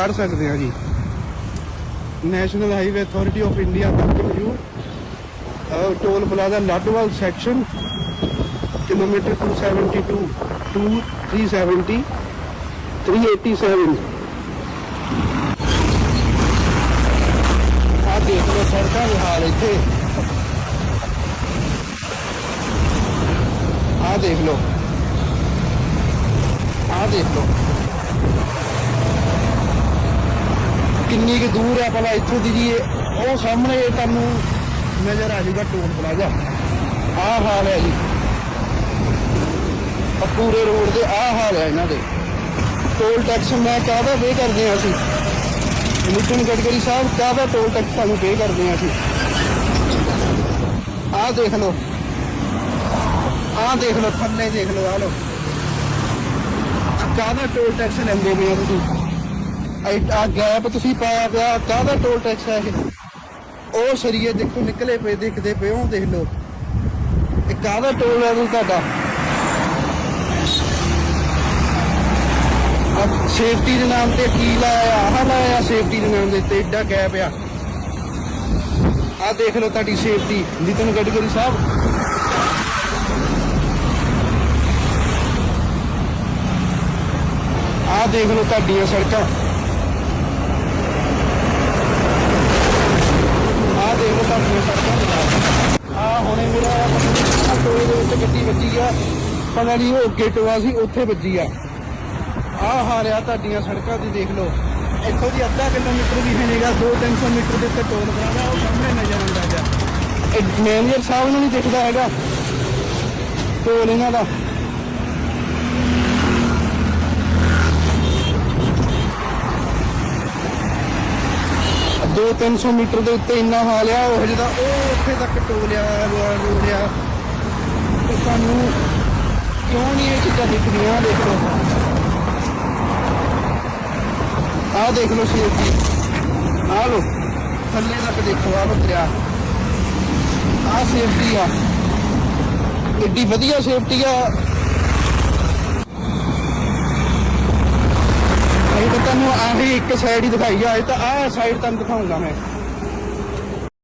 ਪੜ੍ਹ ਸਕਦੇ ਆ ਜੀ। National Highway Authority of India Bengaluru toll plaza Ladowal section kilometre 272 2 370 387 ਆ ਦੇਖ ਲਓ ਸੜਕਾਂ ਦੇ ਹਾਲ ਇੱਥੇ। ਆ ਦੇਖ ਲਓ। ਆ ਦੇਖ ਲਓ। ਕਿੰਨੀ ਕੁ ਦੂਰ ਹੈ ਭਲਾ ਇੱਥੋਂ ਦੀ ਜੀ ਉਹ ਸਾਹਮਣੇ ਇਹ ਤੁਹਾਨੂੰ ਨਜ਼ਰ ਆ ਜਾਊਗਾ ਟੋਲ ਪਲਾਜ਼ਾ। ਆਹ ਹਾਲ ਹੈ ਜੀ। ਆ ਪੂਰੇ ਰੋਡ ਦੇ ਆਹ ਹਾਲ ਹੈ ਇਹਨਾਂ ਦੇ। ਟੋਲ ਟੈਕਸ ਮੈਂ ਕਾਹਦਾ ਪੇ ਕਰਦੇ ਆ ਅਸੀਂ? ਨਿਤਿਨ ਗਡਕਰੀ ਸਾਹਿਬ, ਕਾਹਦਾ ਟੋਲ ਟੈਕਸ ਤੁਹਾਨੂੰ ਪੇ ਕਰਦੇ ਆ ਅਸੀਂ? ਆਹ ਦੇਖ ਲਓ। ਆਹ ਦੇਖ ਲਓ, ਥੱਲੇ ਦੇਖ ਲਓ ਆ ਲਓ। ਕਾਹਦਾ ਟੋਲ ਟੈਕਸ ਲੈਂਦੇ ਪਏ ਆ ਤੁਸੀਂ? ਆ ਗੈਪ ਤੁਸੀਂ ਪਾਇਆ ਪਿਆ ਕਾਹਦਾ ਟੋਲ ਟੈਕਸ ਹੈ ਇਹ? ਉਹ ਸਰੀਏ ਦੇਖੋ, ਨਿਕਲੇ ਪਏ, ਦੇਖਦੇ ਪਏ ਉਹ ਦੇਖ ਲਓ। ਇਹ ਕਾਹਦਾ ਟੋਲ ਹੈ ਤੁਹਾਡਾ? ਸੇਫਟੀ ਦੇ ਨਾਮ ਤੇ ਕੀ ਲਾਇਆ, ਆਹ ਲਾਇਆ ਸੇਫਟੀ ਦੇ ਨਾਮ ਦੇ ਉੱਤੇ ਏਡਾ ਗੈਪ ਆ। ਆ ਦੇਖ ਲਓ ਤੁਹਾਡੀ ਸੇਫਟੀ ਨਿਤਨ ਗਡਕਰੀ ਸਾਹਿਬ। ਆ ਦੇਖ ਲਓ ਤੁਹਾਡੀਆਂ ਸੜਕਾਂ ਆ ਦੇਖ ਲਓ ਤੁਹਾਡੀਆਂ ਸੜਕਾਂ ਆ ਹੁਣੇ ਮੇਰਾ ਆਹ ਟੋਏ ਦੇ ਵਿੱਚ ਗੱਡੀ ਵੱਜੀ ਆ। ਪਤਾ ਨਹੀਂ ਉਹ ਅੱਗੇ ਟੋਆ ਸੀ, ਉੱਥੇ ਵੱਜੀ ਆ। ਆਹ ਹਾਰਿਆ ਤੁਹਾਡੀਆਂ ਸੜਕਾਂ ਦੀ, ਦੇਖ ਲਓ। ਇੱਥੋਂ ਦੀ ਅੱਧਾ ਕਿਲੋਮੀਟਰ ਵੀ ਹੈ 2-300 ਮੀਟਰ ਦੇ ਉੱਤੇ ਟੋਲ ਬਣਾਦਾ ਉਹ ਸਾਹਮਣੇ ਨਜ਼ਰ ਆਉਂਦਾ ਜਾ। ਇਹ ਮੈਨੇਜਰ ਸਾਹਿਬ ਨੂੰ ਨਹੀਂ ਦਿਖਦਾ ਹੈਗਾ। ਟੋਲ ਇਹਨਾਂ ਦਾ। ਦੋ 300 ਮੀਟਰ ਦੇ ਉੱਤੇ ਇੰਨਾ ਹਾਲ ਆ, ਉਹ ਜਿਹਦਾ ਉਹ ਉੱਥੇ ਤੱਕ ਟੋਲਿਆ ਰੋੜਿਆ ਤੇ ਸਾਨੂੰ ਕਿਉਂ ਨਹੀਂ ਇਹ ਚੀਜ਼ਾਂ ਦਿਖਦੀਆਂ ਆਹ ਦੇਖ। ਲਓ ਆਹ ਦੇਖ ਸੇਫਟੀ ਆਹ ਲੋ ਥੱਲੇ ਤੱਕ ਦੇਖੋ, ਆਹ ਲੋ ਦਰਿਆ ਆਹ ਸੇਫਟੀ ਆ। ਏਡੀ ਵਧੀਆ ਸੇਫਟੀ ਆ। ਇਹ ਤਾਂ ਤੁਹਾਨੂੰ ਆਹੀ ਇੱਕ ਸਾਈਡ ਹੀ ਦਿਖਾਈ ਆ, ਇਹ ਤਾਂ ਆਹ ਸਾਈਡ ਤੁਹਾਨੂੰ ਦਿਖਾਉਂਗਾ ਮੈਂ।